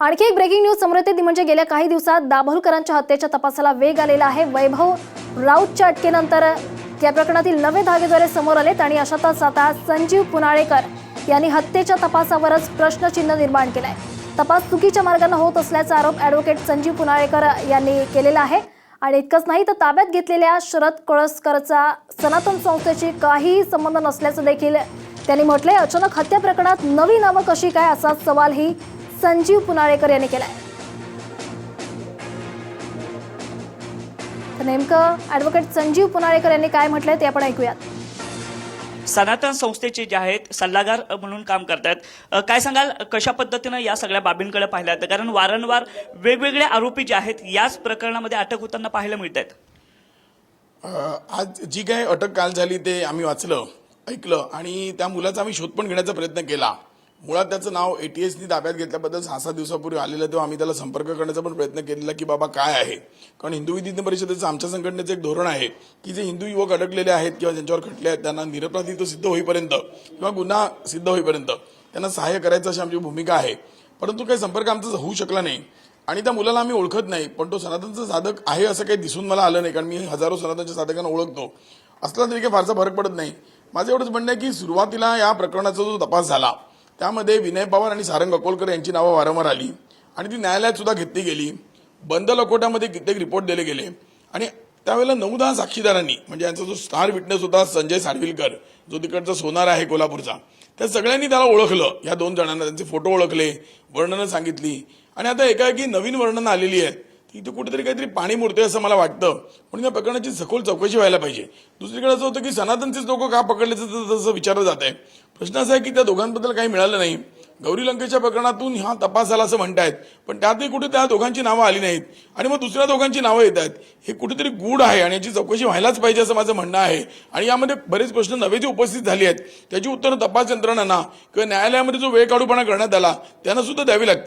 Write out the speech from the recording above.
आणखी एक breaking news समोर येते ती म्हणजे गेल्या काही दिवसात दाभोलकरांच्या हत्येच्या तपासाला वेग आलेला आहे. वैभव राऊतच्या अटकेनंतर या प्रकरणातील नवे धागेद्वारे समोर आलेत आणि अशातच आता संजीव पुनाळेकर यांनी हत्येच्या तपासावरच प्रश्नचिन्ह निर्माण केलंय. तपास चुकीच्या मार्गाने होत असल्याचा आरोप ॲडव्होकेट संजीव पुनाळेकर यांनी केलेला आहे. आणि इतकंच नाही तर ताब्यात घेतलेल्या शरद कळसकरचा सनातन संस्थेशी काहीही संबंध नसल्याचं देखील त्यांनी म्हटलंय. अचानक हत्या प्रकरणात नवी नावं कशी काय असा सवालही संजीव पुनाळेकर यांनी केलाय. तर नेमकं ॲडव्होकेट संजीव पुनाळेकर यांनी काय म्हटलंय ते आपण ऐकूयात. सनातन संस्थेचे जे आहेत सल्लागार म्हणून काम करतायत अ, काय सांगाल कशा पद्धतीनं या सगळ्या बाबींकडे पाहिलं जातं? कारण वारंवार वेगवेगळे आरोपी जे आहेत याच प्रकरणामध्ये अटक होताना पाहायला मिळत आहेत आज जी काही अटक काल झाली ते आम्ही वाचलं ऐकलं आणि त्या मुलाचा आम्ही शोध पण घेण्याचा प्रयत्न केला. मुळात त्याचं नाव एटीएसनी ताब्यात घेतल्याबद्दल सहा सात दिवसापूर्वी आलेलं तेव्हा आम्ही त्याला संपर्क करण्याचा पण प्रयत्न केलेला की बाबा काय आहे? कारण हिंदू विधिज्ञ परिषदेचं आमच्या संघटनेचं एक धोरण आहे की जे हिंदू युवक अडकलेले आहेत किंवा ज्यांच्यावर खटले आहेत त्यांना निरपराधित्व सिद्ध होईपर्यंत किंवा गुन्हा सिद्ध होईपर्यंत त्यांना सहाय्य करायचं अशी आमची भूमिका आहे. परंतु काही संपर्क आमचा होऊ शकला नाही. आणि त्या मुलाला आम्ही ओळखत नाही पण तो सनातनचा साधक आहे असं काही दिसून मला आलं नाही कारण मी हजारो सनातनच्या साधकांना ओळखतो. असला तरी काही फारसा फरक पडत नाही. माझं एवढंच म्हणणं आहे की सुरुवातीला या प्रकरणाचा जो तपास झाला त्यामध्ये विनय पवार आणि सारंग अकोलकर यांची नावं वारंवार आली. आणि ती न्यायालयात सुद्धा घेतली गेली. बंद लकोट्यामध्ये कित्येक रिपोर्ट दिले गेले. आणि त्यावेळेला नऊ दहा साक्षीदारांनी म्हणजे यांचा जो स्टार विटनेस होता संजय साडविलकर जो तिकडचा सोनार आहे कोल्हापूरचा त्या सगळ्यांनी त्याला ओळखलं. या दोन जणांना त्यांचे फोटो ओळखले वर्णनं सांगितली. आणि आता एकाएकी नवीन वर्णनं आलेली आहेत. ती इथे कुठेतरी काहीतरी पाणी मुरते असं मला वाटतं. म्हणून या प्रकरणाची सखोल चौकशी व्हायला पाहिजे. दुसरीकडे असं होतं की सनातनचेच लोक का पकडले जातं तसं विचारलं जात आहे प्रश्न असा आहे की त्या दोघांबद्दल काही मिळालं नाही. गौरी लंकेच्या प्रकरणातून हा तपास झाला असं म्हणतायत. पण त्यातही कुठे त्या दोघांची नावं आली नाहीत. आणि मग दुसऱ्या दोघांची नावं येत आहेत. हे कुठेतरी गूढ आहे आणि याची चौकशी व्हायलाच पाहिजे असं माझं म्हणणं आहे. आणि यामध्ये बरेच प्रश्न नवे जे उपस्थित झाली आहेत. त्याची उत्तरं तपास यंत्रणांना किंवा न्यायालयामध्ये जो वेळ काढूपणा करण्यात आला त्यांना सुद्धा द्यावी लागते.